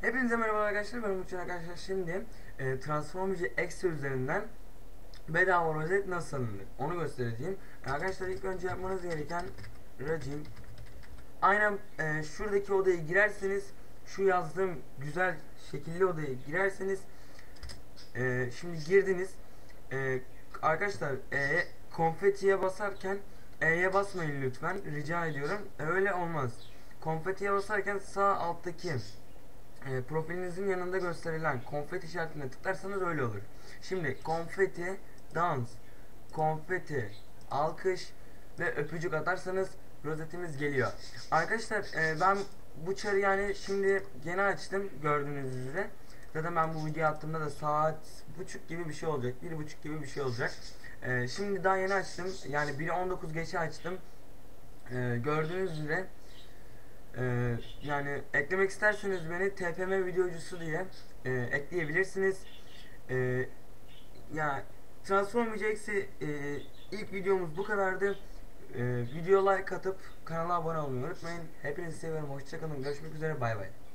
Hepinize merhaba arkadaşlar ben Umutcan arkadaşlar. Şimdi e, Transformers Extra üzerinden bedava rozet nasıl alınır? Onu göstereceğim. Arkadaşlar ilk önce yapmanız gereken Racim. Aynen e, şuradaki odaya girerseniz şu yazdığım güzel şekilli odaya girerseniz e, şimdi girdiniz. E, arkadaşlar e, konfetiye basarken E'ye basmayın lütfen. Rica ediyorum. Öyle olmaz. Konfetiye basarken sağ alttaki e, profilinizin yanında gösterilen konfeti işaretine tıklarsanız öyle olur. Şimdi konfeti, dans, konfeti, alkış ve öpücük atarsanız rozetimiz geliyor. Arkadaşlar e, ben bu çarı yani şimdi yeni açtım gördüğünüz üzere. Zaten ben bu video attığımda da saat buçuk gibi bir şey olacak. Bir buçuk gibi bir şey olacak. E, şimdi daha yeni açtım. Yani 1'i 19 geçe açtım. E, gördüğünüz üzere ee, yani eklemek isterseniz beni TPM videocusu diye e, ekleyebilirsiniz. Ee, ya Transformers X'i e, ilk videomuz bu kadardı. E, video like atıp kanala abone olmayı unutmayın. Hepinizi seviyorum. Hoşçakalın. Görüşmek üzere. Bay bay.